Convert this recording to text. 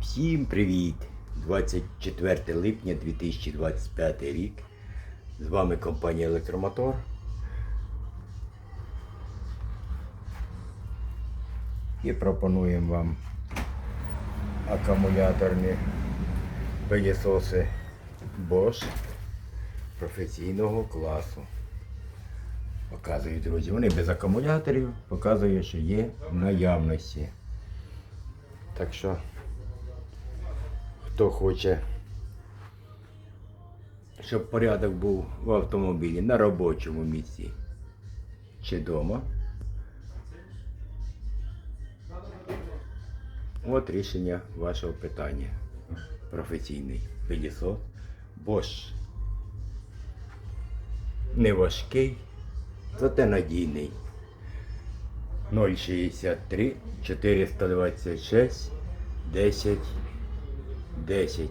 Всім привіт! 24 липня 2025 рік. З вами компанія Електромотор. І пропонуємо вам акумуляторні пилісоси Bosch професійного класу. Показую, друзі, вони без акумуляторів, показує, що є в наявності. Так що, хто хоче, щоб порядок був в автомобілі на робочому місці чи вдома. От рішення вашого питання. Професійний пилісос Bosch. Не важкий, зате надійний. 063 426 10 10.